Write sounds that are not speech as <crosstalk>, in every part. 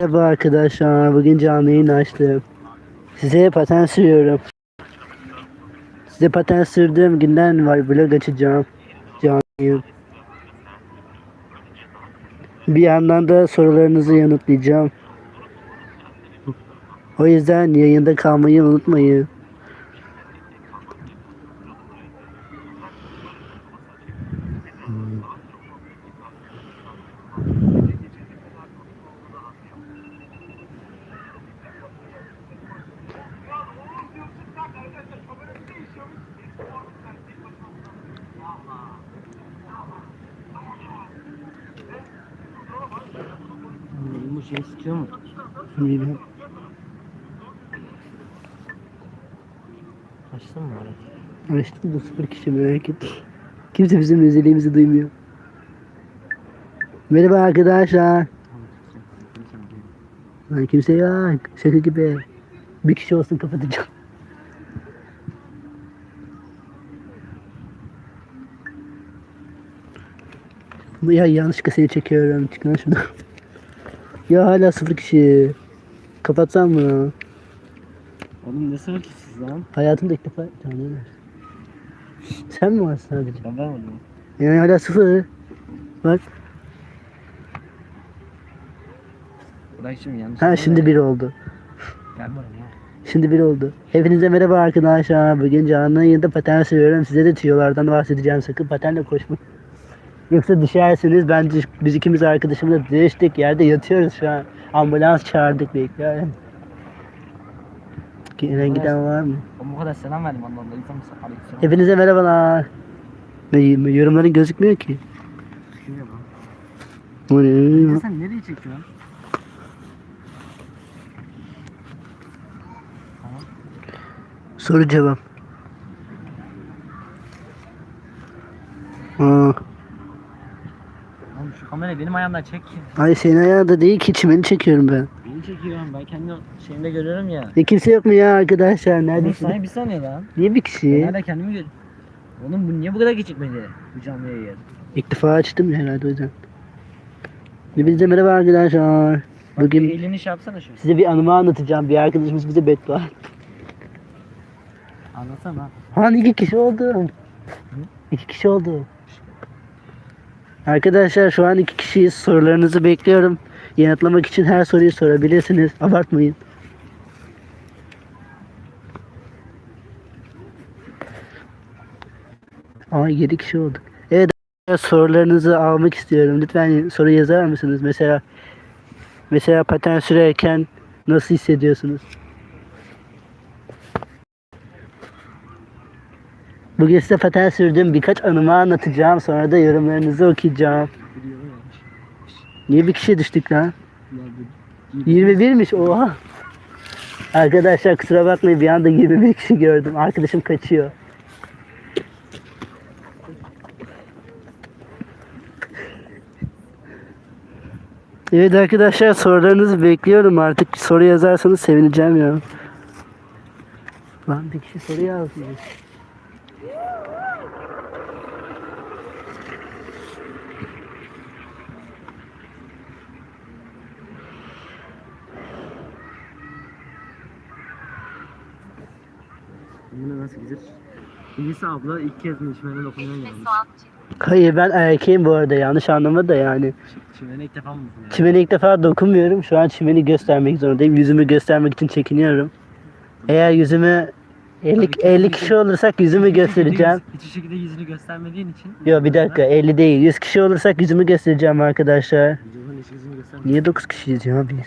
Merhaba arkadaşlar. Bugün canlı yayın açtım. Size paten sürüyorum. Size paten sürdüğüm günden var vlog açacağım. Canlı yayın. Bir yandan da sorularınızı yanıtlayacağım. O yüzden yayında kalmayı unutmayın. Bu şey sıkıyor mu? Bilmiyorum. Açtın mı orayı? Açtım da sıfır kişi merak ettim. Kimse bizim özelliğimizi duymuyor. Merhaba arkadaşlar. Lan kimse yok. Şaka gibi. Bir kişi olsun kapatacağım. Ya yanlışlıkla seni çekiyorum. Çıkın şuradan. Ya hala sıfır kişi. Kapatsam mı? Oğlum ne sıra kişisiz lan? Hayatımda ilk defa canlı Sen mi varsın sadece? Ben vermedim. Yani hala sıfır. Bak. Bırak şimdi yanlış. Ha şimdi bir oldu. Gel buraya ya. Şimdi bir oldu. Hepinize merhaba arkadaşlar. Bugün canlı yayında paten sürüyorum. Size de tüyolardan bahsedeceğim. Sakın patenle koşmayın. Yoksa düşersiniz. Ben biz ikimiz arkadaşımla düştük. Yerde yatıyoruz şu an. Ambulans çağırdık bekliyorum. Gelen giden var mı? Oğlum bu kadar selam verdim Allah Allah. İnsan mısın? Aleykümselam. Hepinize merhabalar. Ne, yorumların gözükmüyor ki. Bu ne? Sen nereye çekiyorsun? Soru cevap. Aa, Kamerayı benim ayağımdan çek. ay senin ayağında değil ki çimeni çekiyorum ben. Beni çekiyorum. Ben kendi şeyimde görüyorum ya. E kimse yok mu ya arkadaşlar? Oğlum Neredesin? sana bir saniye lan. Niye bir Ben kişi? hala kendimi görüyorum. Oğlum bu niye bu kadar gecikmedi? Bu canlı yayın. İlk defa açtım ya herhalde o yüzden. Hepinize merhaba arkadaşlar. Bak bir Bugün elini şey yapsana şu. size bir anımı anlatacağım. Bir arkadaşımız bize beddua. Anlatsana. Han iki kişi oldu. İki kişi oldu. Arkadaşlar şu an iki kişiyiz. Sorularınızı bekliyorum. Yanıtlamak için her soruyu sorabilirsiniz. Abartmayın. Aa 7 kişi olduk. Evet sorularınızı almak istiyorum. Lütfen soru yazar mısınız? Mesela mesela paten sürerken nasıl hissediyorsunuz? Bugün size paten sürdüğüm birkaç anımı anlatacağım. Sonra da yorumlarınızı okuyacağım. Niye bir kişiye düştük lan? 21'miş oha. Arkadaşlar kusura bakmayın bir anda 21 kişi gördüm. Arkadaşım kaçıyor. Evet arkadaşlar sorularınızı bekliyorum artık. Soru yazarsanız sevineceğim ya. Lan bir kişi soru yazmış. Bunu nasıl gider? Elisa abla ilk kez Nişmen'e dokunuyor gelmiş. Hayır ben erkeğim bu arada yanlış anlama da yani. Ç- Çimene ilk defa mı dokunuyor? Çimeni ilk defa dokunmuyorum. Şu an çimeni göstermek zorundayım. Yüzümü göstermek için çekiniyorum. Eğer yüzümü 50, Tabii ki 50 yüzünü kişi olursak yüzümü göstereceğim. Hiçbir şekilde yüzünü göstermediğin için. Yok bir dakika 50 değil. 100 kişi olursak yüzümü göstereceğim arkadaşlar. Hiç yüzünü. Niye 9 kişiyiz ya biz?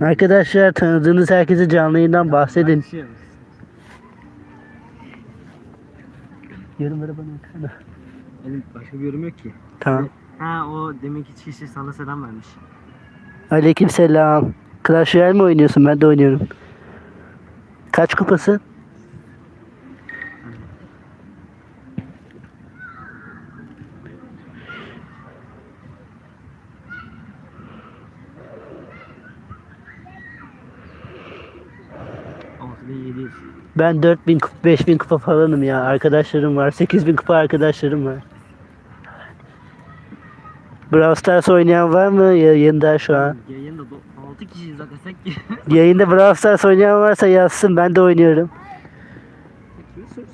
Arkadaşlar tanıdığınız herkese canlı yayından bahsedin. Şey. Yorumlara bana baksana. Benim başka bir yorum yok ki. Tamam. Ha o demek ki kişi sana selam vermiş. Aleyküm selam. Clash Royale mi oynuyorsun? Ben de oynuyorum. Kaç kupası? Ben 4000 kupa, 5000 kupa falanım ya. Arkadaşlarım var. 8000 kupa arkadaşlarım var. Brawl Stars oynayan var mı yayında şu an? Yayında 6 kişiyiz zaten desek ki. Yayında Brawl Stars oynayan varsa yazsın ben de oynuyorum. Sorsun?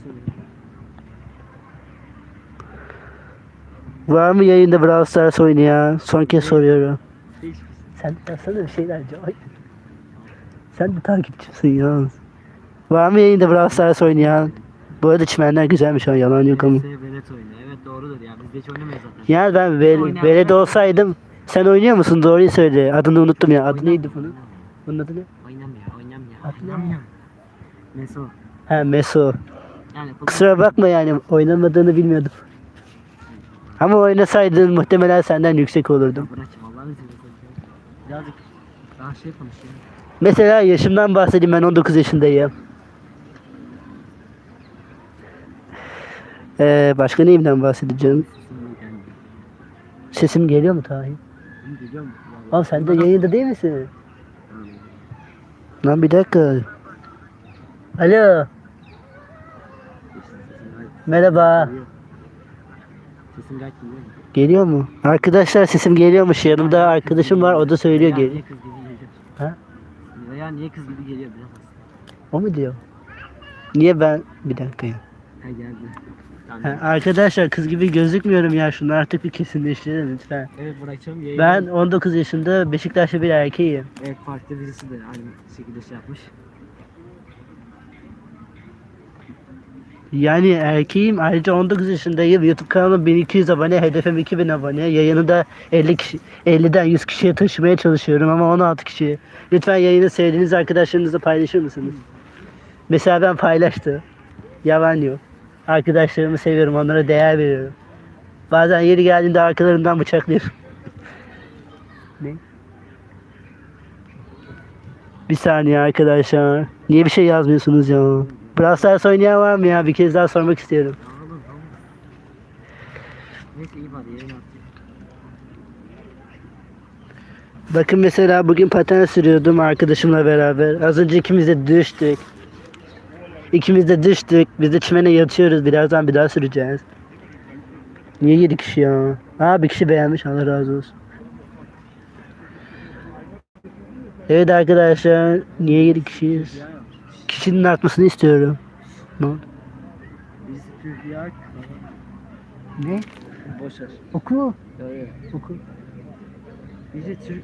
Var mı yayında Brawl Stars oynayan? Son kez soruyorum. Değişik. Sen yazsana bir şeyler Joy. Sen de takipçisin yalnız. Var mı yayında Brawl Stars oynayan? Bu arada çimenler güzelmiş ha yalan yok ama. Velet. Evet doğrudur ya. Biz de hiç oynamayız zaten. Yani ben ve- Oynayan velede var. olsaydım sen oynuyor musun? Doğruyu söyle. Adını unuttum ya. Adı neydi bunun? Bunun adı ne? Oynamıyor, oynamıyor, oynamıyor. Meso. Ha Meso. Yani Kusura bakma yani oynamadığını bilmiyordum. Ama oynasaydın muhtemelen senden yüksek olurdum. Birazcık daha şey konuşuyor. Mesela yaşımdan bahsedeyim ben 19 yaşındayım. Ee, başka neyimden bahsedeceğim? Sesim geliyor mu Tahir? Oğlum sen de yayında değil misin? Lan bir dakika. Alo. Merhaba. Sesin gayet geliyor mu? Geliyor mu? Arkadaşlar sesim geliyormuş. Yanımda arkadaşım var. O da söylüyor geliyor. niye kız gibi geliyor? Ha? Ya niye kız gibi geliyor biraz. O mu diyor? Niye ben? Bir dakika ya. Ha geldi. Arkadaşlar kız gibi gözükmüyorum ya. Şunu artık bir kesinleştirin lütfen. Evet bırakacağım yayını. Ben 19 yaşında Beşiktaşlı bir erkeğim. Evet farklı birisi de aynı şekilde şey yapmış. Yani erkeğim. Ayrıca 19 yaşındayım. YouTube kanalım 1200 abone. Hedefim 2000 abone. Yayını da 50 kişi, 50'den 100 kişiye taşımaya çalışıyorum ama 16 kişi. Lütfen yayını sevdiğiniz arkadaşlarınızla paylaşır mısınız? Mesela ben paylaştım. Yalan yok. Arkadaşlarımı seviyorum. Onlara değer veriyorum. Bazen yeri geldiğinde arkalarından bıçaklıyorum. <laughs> ne? Bir saniye arkadaşlar. Niye bir şey yazmıyorsunuz ya? Brawl Stars oynayan var mı ya? Bir kez daha sormak istiyorum. Bakın mesela bugün paten sürüyordum arkadaşımla beraber. Az önce ikimiz de düştük. İkimiz de düştük. Biz de çimene yatıyoruz. Birazdan bir daha süreceğiz. Niye 7 kişi ya? Aa bir kişi beğenmiş. Allah razı olsun. Evet arkadaşlar. Niye 7 kişiyiz? Kişinin artmasını istiyorum. Ne oldu? Ne? boşver. Oku. Evet. Oku. Biz de Türk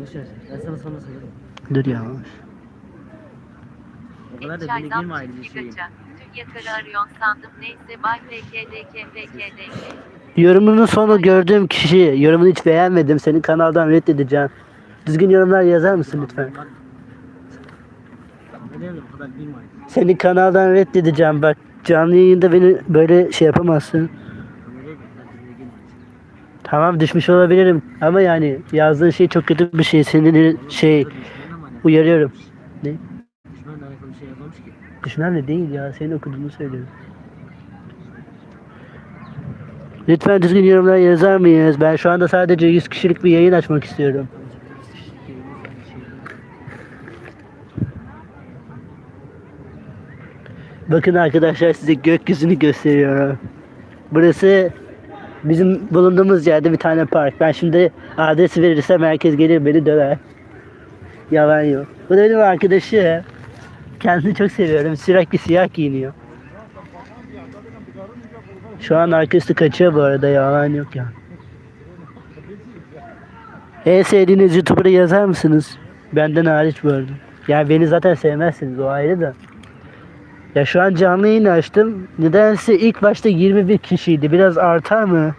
boşver. Ben sana sonra söylerim. Dur ya. O kadar da beni girme ayrı bir şey. Türk yakarı arıyorsun sandım neyse bay PKDKPKDK. Yorumunun sonu gördüğüm kişi. Yorumunu hiç beğenmedim. Senin kanaldan reddedeceğim. Düzgün yorumlar yazar mısın lütfen? Senin kanaldan reddedeceğim bak. Canlı yayında beni böyle şey yapamazsın. Tamam düşmüş olabilirim ama yani yazdığın şey çok kötü bir şey. Senin şey uyarıyorum. Ne? Düşmanla alakalı şey yazmamış ki. Düşman ne değil ya. Senin okuduğunu söylüyorum. Lütfen düzgün yorumlar yazar mıyız? Ben şu anda sadece 100 kişilik bir yayın açmak istiyorum. Bakın arkadaşlar size gökyüzünü gösteriyorum. Burası bizim bulunduğumuz yerde bir tane park. Ben şimdi adresi verirsem herkes gelir beni döver. Yalan yok. Bu da benim arkadaşım. Kendini çok seviyorum. Sürekli siyah giyiniyor. Şu an arkası kaçıyor bu arada yalan yok ya. En sevdiğiniz YouTuber'ı yazar mısınız? Benden hariç bu arada. Yani beni zaten sevmezsiniz o ayrı da. Ya şu an canlı yayın açtım. Nedense ilk başta 21 kişiydi. Biraz artar mı?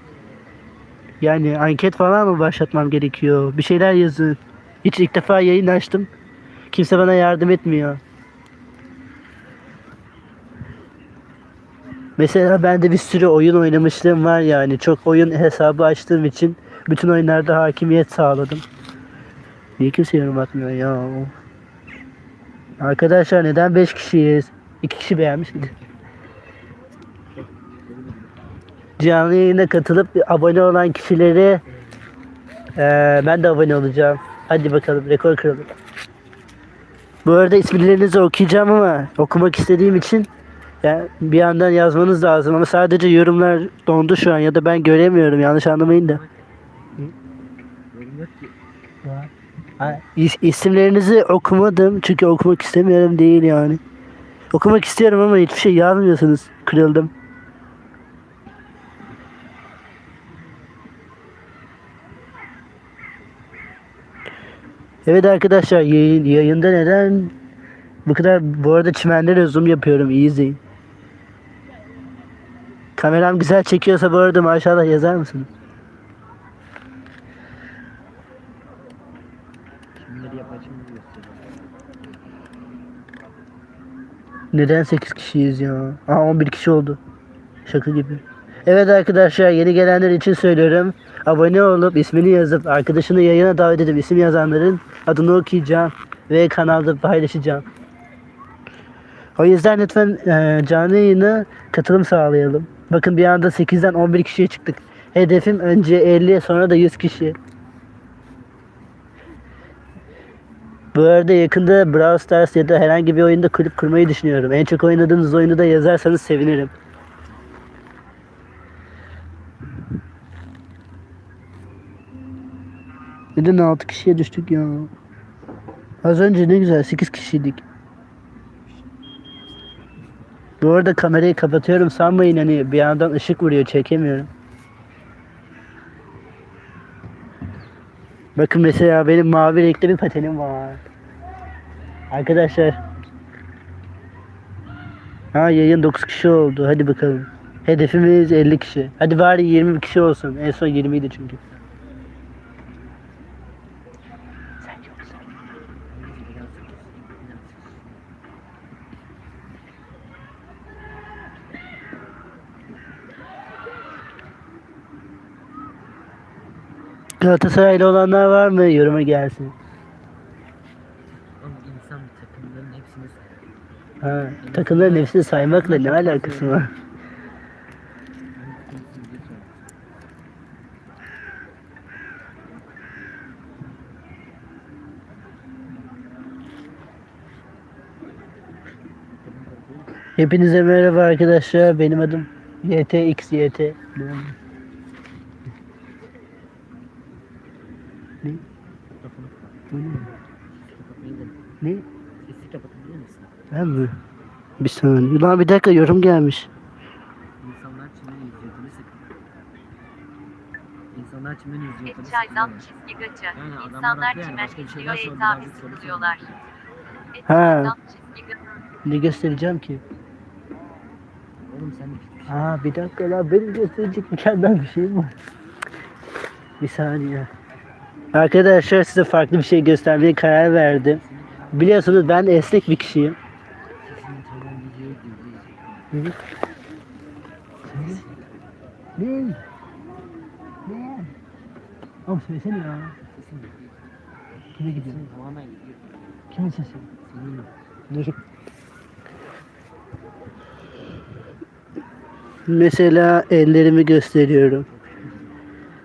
Yani anket falan mı başlatmam gerekiyor? Bir şeyler yazın. Hiç ilk defa yayın açtım. Kimse bana yardım etmiyor. Mesela ben de bir sürü oyun oynamışlığım var yani. Çok oyun hesabı açtığım için bütün oyunlarda hakimiyet sağladım. Niye kimse yorum atmıyor ya? Arkadaşlar neden 5 kişiyiz? 2 kişi beğenmiş? Canlı yayına katılıp abone olan kişileri eee, ben de abone olacağım. Hadi bakalım rekor kıralım. Bu arada isimlerinizi okuyacağım ama okumak istediğim için ya bir yandan yazmanız lazım ama sadece yorumlar dondu şu an ya da ben göremiyorum yanlış anlamayın da. İs- isimlerinizi okumadım çünkü okumak istemiyorum değil yani. Okumak istiyorum ama hiçbir şey yazmıyorsunuz. Kırıldım. Evet arkadaşlar yayın, yayında neden bu kadar bu arada çimenlere zoom yapıyorum iyi izleyin. Kameram güzel çekiyorsa bu arada maşallah yazar gösteriyor. Neden 8 kişiyiz ya? Aa 11 kişi oldu. Şaka gibi. Evet arkadaşlar yeni gelenler için söylüyorum. Abone olup ismini yazıp arkadaşını yayına davet edip isim yazanların adını okuyacağım ve kanalda paylaşacağım. O yüzden lütfen e, canlı yayına katılım sağlayalım. Bakın bir anda 8'den 11 kişiye çıktık. Hedefim önce 50 sonra da 100 kişi. Bu arada yakında Brawl Stars ya da herhangi bir oyunda kulüp kurmayı düşünüyorum. En çok oynadığınız oyunu da yazarsanız sevinirim. Neden 6 kişiye düştük ya? Az önce ne güzel 8 kişiydik. Bu arada kamerayı kapatıyorum sanmayın hani bir yandan ışık vuruyor çekemiyorum. Bakın mesela benim mavi renkli bir patenim var. Arkadaşlar. Ha yayın 9 kişi oldu. Hadi bakalım. Hedefimiz 50 kişi. Hadi bari 20 kişi olsun. En son 20 idi çünkü. Galatasaraylı olanlar var mı? Yoruma gelsin. Oğlum insan takımların hepsini sayar. Ha, takımların hepsini saymakla ne alakası var? Hepinize merhaba arkadaşlar. Benim adım YTXYT. Ne? Mikrofonu ne? Sesi kapatabilir misin? Ben mi? Bir saniye. Lan bir dakika yorum gelmiş. İnsanlar çimen izliyordunu. İnsanlar çimen izliyordunu Et çaydan sıkılıyor. çizgi gacı. Yani İnsanlar çimen izliyor et sordular, abi biz soru sıkılıyorlar. Et çizgi. Ne göstereceğim ki? Oğlum sen şey Aa bir dakika lan benim gösterecek mükemmel bir şeyim var. Bir saniye. Arkadaşlar size farklı bir şey göstermeye karar verdim. Biliyorsunuz ben esnek bir kişiyim. Ne? Söylesene ya. Kime gidiyor? Kimin sesi? Dur. Mesela ellerimi gösteriyorum.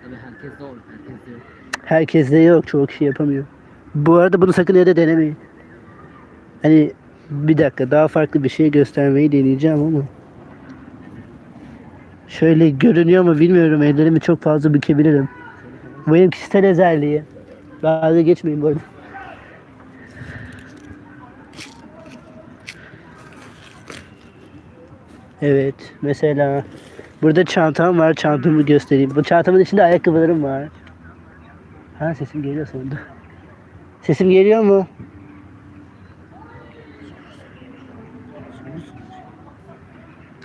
tabii herkes de olur. Herkes de yok. Herkeste yok. Çoğu kişi yapamıyor. Bu arada bunu sakın evde denemeyin. Hani bir dakika daha farklı bir şey göstermeyi deneyeceğim ama. Şöyle görünüyor mu bilmiyorum. Ellerimi çok fazla bükebilirim. Bu benim kişisel özelliği. Dalga geçmeyin bu arada. Evet. Mesela burada çantam var. Çantamı göstereyim. Bu çantamın içinde ayakkabılarım var. Ha sesim geliyor sonunda. Sesim geliyor mu?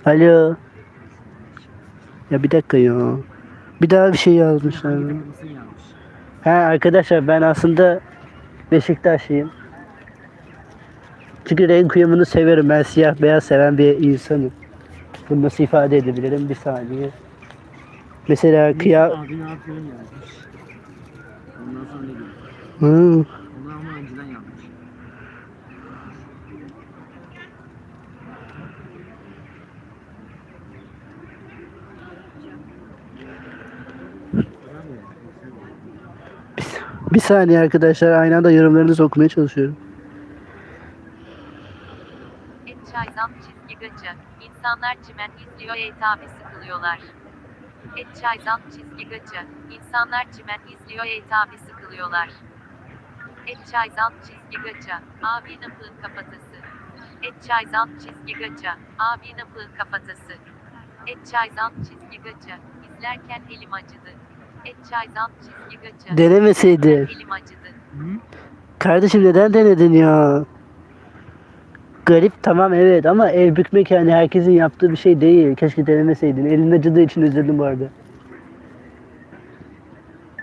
Alo. Ya bir dakika ya. Bir daha bir şey yazmışlar. Ha arkadaşlar ben aslında Beşiktaşlıyım. Çünkü renk uyumunu severim. Ben siyah beyaz seven bir insanım. Bunu nasıl ifade edebilirim? Bir saniye. Mesela kıya... Abi ne yapıyorsun yazmış. Ondan sonra ne diyor? Hı. Onu ama önceden yapmış. Bir saniye arkadaşlar aynı anda yorumlarınızı okumaya çalışıyorum. Et çaydan çizgi gacı. İnsanlar çimen izliyor et abi sıkılıyorlar. Et çayzan çizgi gacı. İnsanlar çimen izliyor et abi sıkılıyorlar. Et çayzan çizgi gacı. Abi napığın kafatası. Et çayzan çizgi gacı. Abi napığın kafatası. Et çayzan çizgi gacı. İzlerken elim acıdı. Et çayzan çizgi gacı. Denemeseydi. Elim acıdı. Kardeşim neden denedin ya? Garip tamam evet ama el bükmek yani herkesin yaptığı bir şey değil. Keşke denemeseydin. Elin acıdığı için üzüldüm bu arada.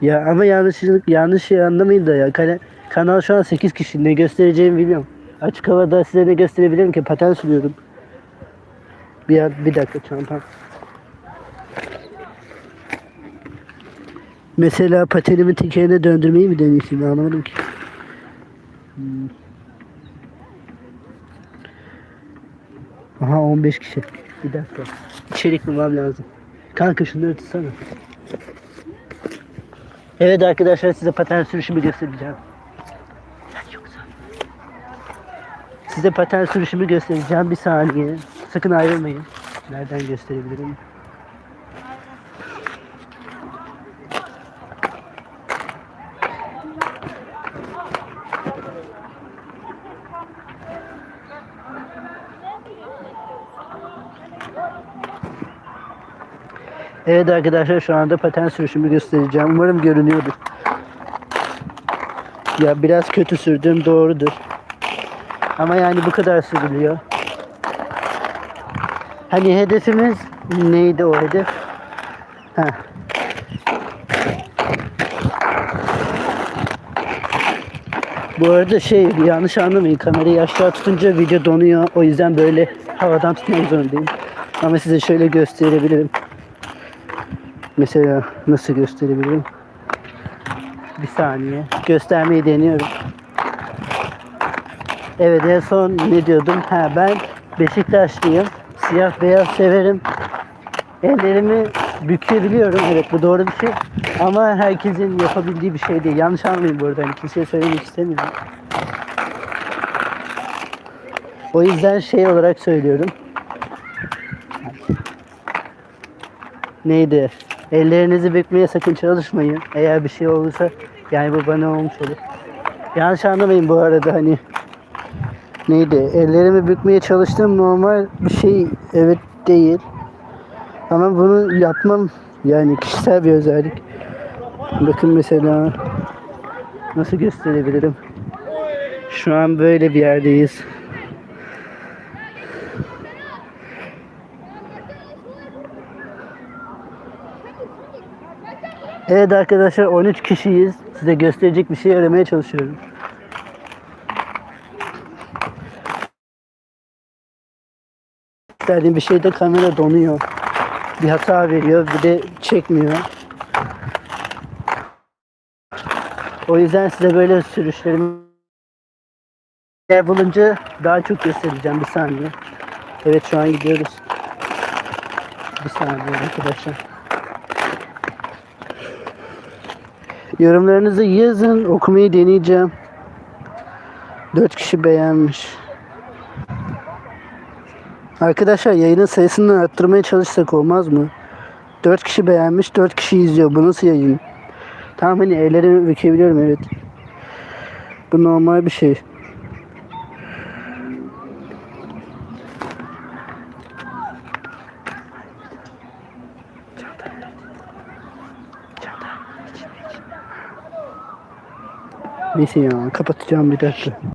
Ya ama yanlışlık yanlış şey anlamayın da ya. Kana- kanal şu an 8 kişi. Ne göstereceğimi bilmiyorum. Açık havada size ne gösterebilirim ki? Paten sürüyorum. Bir, bir dakika çantam. Mesela patenimi tekerine döndürmeyi mi deneyeyim? Anlamadım ki. Aha 15 kişi. Bir dakika. İçerik bulmam lazım. Kanka şunları tutsana. Evet arkadaşlar size paten sürüşümü göstereceğim. Size paten sürüşümü göstereceğim bir saniye. Sakın ayrılmayın. Nereden gösterebilirim? Evet arkadaşlar şu anda paten sürüşümü göstereceğim. Umarım görünüyordur. Ya biraz kötü sürdüm doğrudur. Ama yani bu kadar sürülüyor. Hani hedefimiz neydi o hedef? Ha. Bu arada şey yanlış anlamayın kamerayı aşağı tutunca video donuyor. O yüzden böyle havadan tutmak zorundayım. Ama size şöyle gösterebilirim. Mesela nasıl gösterebilirim? Bir saniye. Göstermeyi deniyorum. Evet en son ne diyordum? Ha ben Beşiktaşlıyım. Siyah beyaz severim. Ellerimi bükebiliyorum. Evet bu doğru bir şey. Ama herkesin yapabildiği bir şey değil. Yanlış anlamayın bu arada. Hani kimseye söylemek istemiyorum. O yüzden şey olarak söylüyorum. Neydi? Ellerinizi bükmeye sakın çalışmayın. Eğer bir şey olursa yani bu bana olmuş olur. Yanlış anlamayın bu arada hani neydi? Ellerimi bükmeye çalıştığım normal bir şey evet değil. Ama bunu yapmam yani kişisel bir özellik. Bakın mesela nasıl gösterebilirim? Şu an böyle bir yerdeyiz. Evet arkadaşlar 13 kişiyiz. Size gösterecek bir şey aramaya çalışıyorum. İstediğim bir şeyde kamera donuyor. Bir hata veriyor bir de çekmiyor. O yüzden size böyle sürüşlerimi yer bulunca daha çok göstereceğim bir saniye. Evet şu an gidiyoruz. Bir saniye arkadaşlar. Yorumlarınızı yazın. Okumayı deneyeceğim. 4 kişi beğenmiş. Arkadaşlar yayının sayısını arttırmaya çalışsak olmaz mı? 4 kişi beğenmiş, 4 kişi izliyor. Bu nasıl yayın? Tamam hani ellerimi bükebiliyorum evet. Bu normal bir şey. Neyse ya kapatacağım bir dakika.